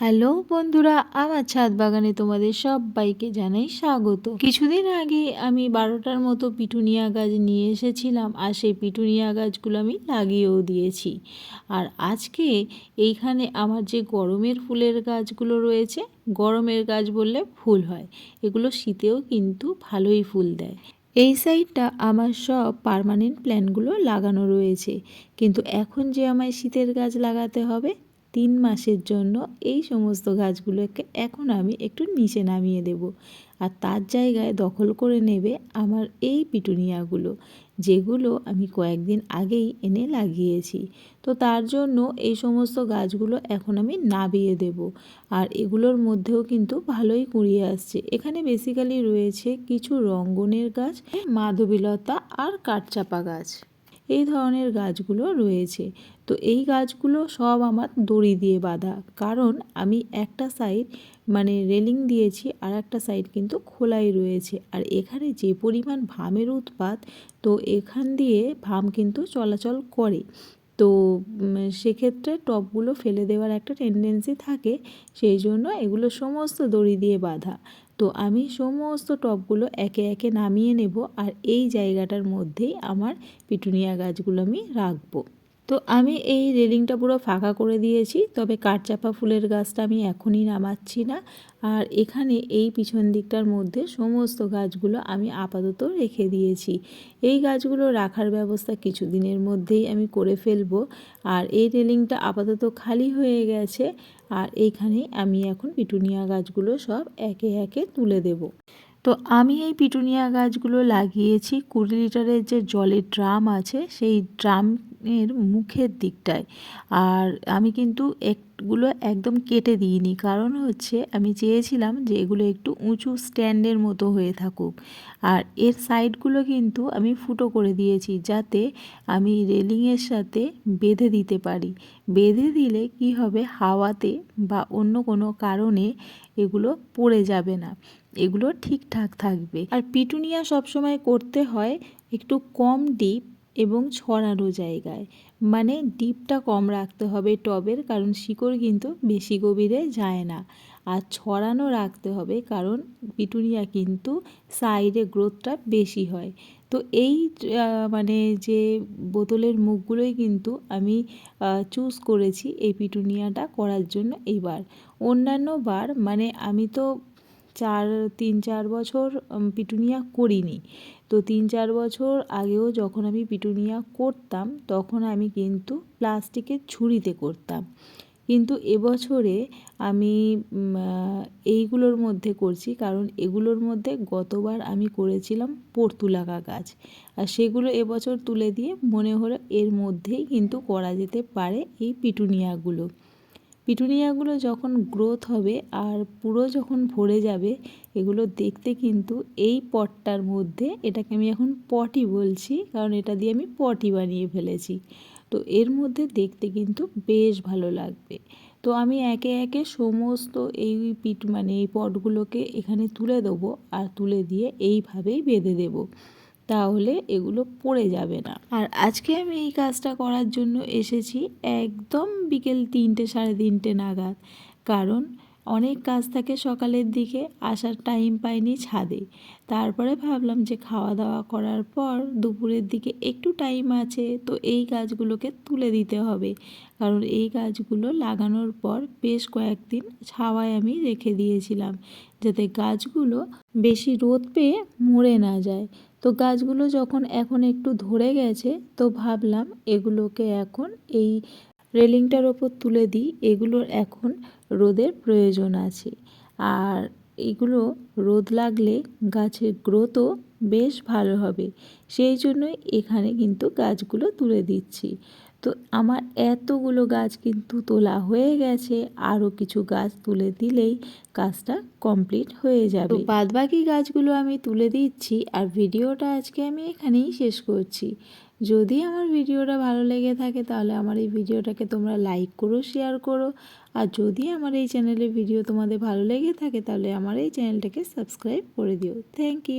Hello বন্ধুরা, আমার ছাদ বাগানে তোমাদের সবাইকে জানাই স্বাগত। কিছুদিন আগে আমি বারোটার মতো পিটুনিয়া গাছ নিয়ে এসেছিলাম আর সেই পিটুনিয়া গাছগুলো আমি লাগিয়েও দিয়েছি। আর আজকে এইখানে আমার যে গরমের ফুলের গাছগুলো রয়েছে, গরমের গাছ বললে ফুল হয়, এগুলো শীতেও কিন্তু ভালোই ফুল দেয়। এই সাইডটা আমার সব পার্মানেন্ট প্ল্যানগুলো লাগানো রয়েছে, কিন্তু এখন যে আমায় শীতের গাছ লাগাতে হবে তিন মাসের জন্য এই সমস্ত গাছগুলোকে এখন আমি একটু নিচে নামিয়ে দেব। আর তার জায়গায় দখল করে নেবে আমার এই পিটুনিয়াগুলো, যেগুলো আমি কয়েকদিন আগেই এনে লাগিয়েছি। তো তার জন্য এই সমস্ত গাছগুলো এখন আমি নাবিয়ে দেব। আর এগুলোর মধ্যেও কিন্তু ভালোই কুড়িয়ে আসছে। এখানে বেসিক্যালি রয়েছে কিছু রঙ্গনের গাছ, মাধবীলতা আর কাঠচাপা গাছ। এই ধরনের গাছগুলো রয়েছে। তো এই গাছগুলো সব আমার দড়ি দিয়ে বাঁধা। কারণ আমি একটা সাইড মানে রেলিং দিয়েছি আর একটা সাইড কিন্তু খোলাই রয়েছে। আর এখানে যে পরিমাণ ভামের উৎপাত, তো এখান দিয়ে ভাম কিন্তু চলাচল করে। তো সেক্ষেত্রে টবগুলো ফেলে দেওয়ার একটা টেন্ডেন্সি থাকে। সেই জন্য এগুলো সমস্ত দড়ি দিয়ে বাঁধা। তো আমি সমস্ত টবগুলো একে একে নামিয়ে নেব আর এই জায়গাটার মধ্যেই আমার পিটুনিয়া গাছগুলো আমি রাখব। তো আমি এই রেলিংটা পুরো ফাঁকা করে দিয়েছি, তবে কাঠচাপা ফুলের গাছটা আমি এখনই নামাচ্ছি না। আর এখানে এই পিছন দিকটার মধ্যে সমস্ত গাছগুলো আমি আপাতত রেখে দিয়েছি। এই গাছগুলো রাখার ব্যবস্থা কিছু দিনের মধ্যেই আমি করে ফেলব। আর এই রেলিংটা আপাতত খালি হয়ে গেছে, আর এইখানেই আমি এখন পিটুনিয়া গাছগুলো সব একে একে তুলে দেব। তো আমি এই পিটুনিয়া গাছগুলো লাগিয়েছি। কুড়ি লিটারের যে জলের ড্রাম আছে, সেই ড্রামের মুখের দিকটায়। আর আমি কিন্তু একগুলো একদম কেটে দিইনি। কারণ হচ্ছে, আমি চেয়েছিলাম যে এগুলো একটু উঁচু স্ট্যান্ডের মতো হয়ে থাকুক। আর এর সাইডগুলো কিন্তু আমি ফুটো করে দিয়েছি, যাতে আমি রেলিংয়ের সাথে বেঁধে দিতে পারি। বেঁধে দিলে কি হবে? হাওয়াতে বা অন্য কোনো কারণে এগুলো পড়ে যাবে না। এগুলো ঠিকঠাক থাকবে। আর পিটুনিয়া সবসময় করতে হয় একটু কম ডিপ এবং ছড়ানো জায়গায়। মানে ডিপটা কম রাখতে হবে টবের, কারণ শিকড় কিন্তু বেশি গভীরে যায় না। আর ছড়ানো রাখতে হবে, কারণ পিটুনিয়া কিন্তু সাইডে গ্রোথটা বেশি হয়। তো এই মানে যে বোতলের মুখগুলোই কিন্তু আমি চুজ করেছি এই পিটুনিয়াটা করার জন্য এইবার। অন্যান্য বার মানে আমি তো চার, তিন, চার বছর পিটুনিয়া করিনি। তো তিন, চার বছর আগেও যখন আমি পিটুনিয়া করতাম, তখন আমি কিন্তু প্লাস্টিকের ঝুড়িতে করতাম। কিন্তু এবছরে আমি এইগুলোর মধ্যে করছি, কারণ এগুলোর মধ্যে গতবার আমি করেছিলাম পর্তুলাকা গাছ। আর সেগুলো এবছর তুলে দিয়ে মনে হলো এর মধ্যেই কিন্তু করা যেতে পারে এই পিটুনিয়াগুলো। পিটুনিয়াগুলো যখন গ্রোথ হবে আর পুরো যখন ভরে যাবে, এগুলো দেখতে কিন্তু এই পটটার মধ্যে, এটাকে আমি এখন পটি বলছি, কারণ এটা দিয়ে আমি পটি বানিয়ে ফেলেছি। তো এর মধ্যে দেখতে কিন্তু বেশ ভালো লাগবে। তো আমি একে একে সমস্ত এই পিট মানে এই পটগুলোকে এখানে তুলে দেবো আর তুলে দিয়ে এইভাবেই বেঁধে দেবো। তাহলে এগুলো পড়ে যাবে না। আর আজকে আমি এই কাজটা করার জন্য এসেছি একদম বিকেল তিনটে সাড়ে তিনটে নাগাদ। কারণ অনেক কাজ থাকে সকালের দিকে, আসার টাইম পাইনি ছাদে। তারপরে ভাবলাম যে খাওয়া দাওয়া করার পর দুপুরের দিকে একটু টাইম আছে, তো এই গাছগুলোকে তুলে দিতে হবে। কারণ এই গাছগুলো লাগানোর পর বেশ কয়েকদিন ছাওয়ায় আমি রেখে দিয়েছিলাম, যাতে গাছগুলো বেশি রোদ পেয়ে মরে না যায়। তো গাছগুলো যখন এখন একটু ধরে গেছে, তো ভাবলাম এগুলোকে এখন এই রেলিংটার ওপর তুলে দিই, এগুলোর এখন রোদের প্রয়োজন আছে। আর এগুলো রোদ লাগলে গাছের গ্রোথও বেশ ভালো হবে। সেই জন্যই এখানে কিন্তু গাছগুলো তুলে দিচ্ছি। তো আমার এতগুলো গাছ কিন্তু তোলা হয়ে গেছে, আরও কিছু গাছ তুলে দিলেই কাজটা কমপ্লিট হয়ে যাবে। বাদবাকি গাছগুলো আমি তুলে দিচ্ছি, আর ভিডিওটা আজকে আমি এখানেই শেষ করছি। যদি আমার ভিডিওটা ভালো লেগে থাকে তাহলে আমার এই ভিডিওটাকে তোমরা লাইক করো শেয়ার করো। আর যদি আমার এই চ্যানেলের ভিডিও তোমাদের ভালো লেগে থাকে তাহলে আমার এই চ্যানেলটাকে সাবস্ক্রাইব করে দিও। Thank you